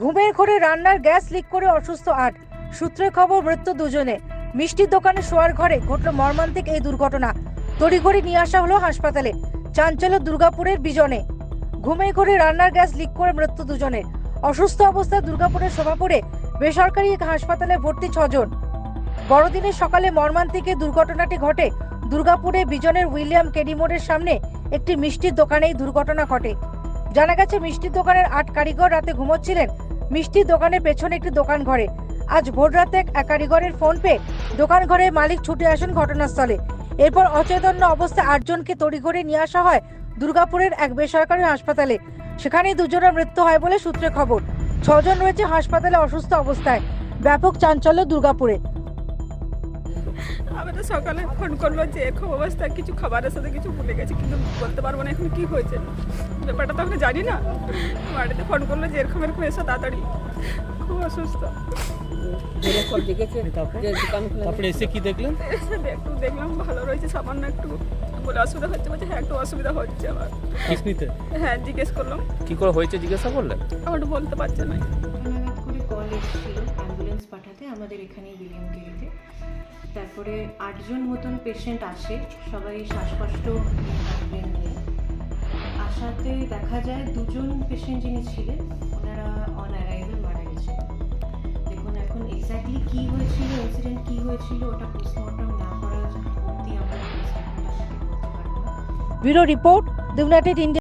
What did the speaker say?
ঘুমের ঘরে রান্নার গ্যাস লিক করে অসুস্থ আট। সূত্রে খবর, মৃত্যু দুজনে। মিষ্টির দোকানে শোয়ার ঘরে ঘটল মর্মান্তিক এই দুর্ঘটনা। তড়িঘড়ি নিয়ে আসা হলো হাসপাতালে। চাঞ্চল্য দুর্গাপুরের বিজনে। ঘুমের ঘরে রান্নার গ্যাস লিক করে মৃত্যু দুজনে অসুস্থ অবস্থায় দুর্গাপুরের শোভাপুরে বেসরকারি এক হাসপাতালে ভর্তি ছজন। বড়দিনের সকালে মর্মান্তিক দুর্ঘটনাটি ঘটে দুর্গাপুরে বিজনের উইলিয়াম কেডি মোড়ের সামনে একটি মিষ্টির দোকানে এই দুর্ঘটনা ঘটে। জানা গেছে, মিষ্টির দোকানের আট কারিগর রাতে ঘুমোচ্ছিলেন মিষ্টির দোকানের পেছনে একটি দোকান ঘরে। আজ ভোর রাতে এক কারিগরের ফোন পেয়ে দোকান ঘরের মালিক ছুটে আসেন ঘটনাস্থলে। এরপর অচেতন্য অবস্থায় আটজনকে তড়ি তড়িঘড়ি নিয়ে আসা হয় দুর্গাপুরের এক বেসরকারি হাসপাতালে। সেখানে দুজনের মৃত্যু হয় বলে সূত্রে খবর। ছজন রয়েছে হাসপাতালে অসুস্থ অবস্থায়। ব্যাপক চাঞ্চল্য দুর্গাপুরে। আমি তো সকালে ফোন করল যে এরকম অবস্থা কিছু খাবারের সাথে কিছু ভুলে গেছে কিন্তু বলতে পারব না এখন কি হয়েছে। ব্যাপারটা তো এখন জানি না। বাড়িতে ফোন করল যে এরকম এরকম এসো তাড়াতাড়ি। খুব অসুস্থ। তারপরে এসে কি দেখলেন? একটু দেখলাম ভালো রয়েছে সামান্য একটু বলে অসুবিধা হচ্ছে বলছে হ্যাঁ একটু অসুবিধা হচ্ছে আমার কিসনিতে হ্যাঁ জিজ্ঞেস করলাম। কি করে হয়েছে জিজ্ঞাসা করলেন? আমার তো বলতে পারছে না। আমাদের এখানেই বিলিয়ন গেরিতে তারপরে আটজন মতন পেশেন্ট আসে, সবাই শ্বাসকষ্ট আসাতে দেখা যায় দুজন পেশেন্ট যিনি ছিলেন, ওনারা অন অ্যারাইভেল মারা গেছে। দেখুন এখন এক্স্যাক্টলি কী হয়েছিল ইনসিডেন্ট কী হয়েছিল, ওটা পোস্টমর্টম না করা অবধি আমরা ব্যুরো রিপোর্ট ইউনাইটেড ইন্ডিয়া